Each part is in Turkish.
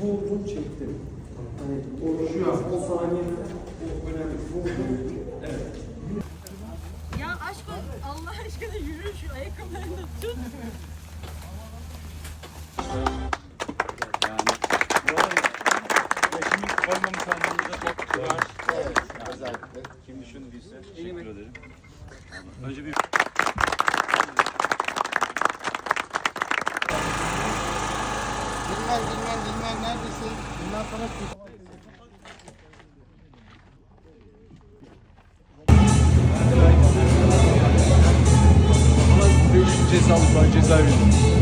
Vurdum çektim. Hani o, şu an o saniyede o önemli. Vurdum. Evet. Ya aşk ol- Allah aşkına yürü şu ayakkabılarını tut. Şimdi koymamış olmanıza çok var. Evet. Özellikle kim düşündüyse teşekkür ederim. Önce bir Dinlen dinlen dinlen neredesin? Bundan sonra Cezalı var cezaevinde.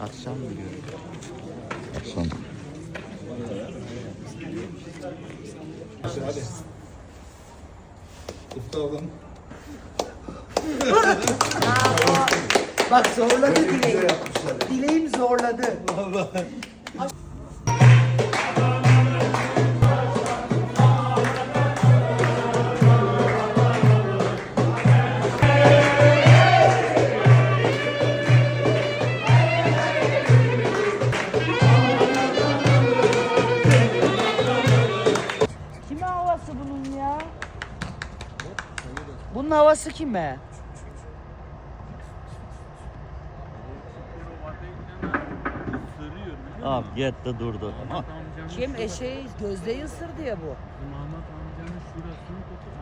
Akşam mı diyorum? Akşam. Bak zorladı dileğim. Dileğim zorladı. Kime Bunun havası kim be? Abi yetti durdu. Kim eşeği gözde ısırdı ya bu. Mahmut amcanın şurasını tutup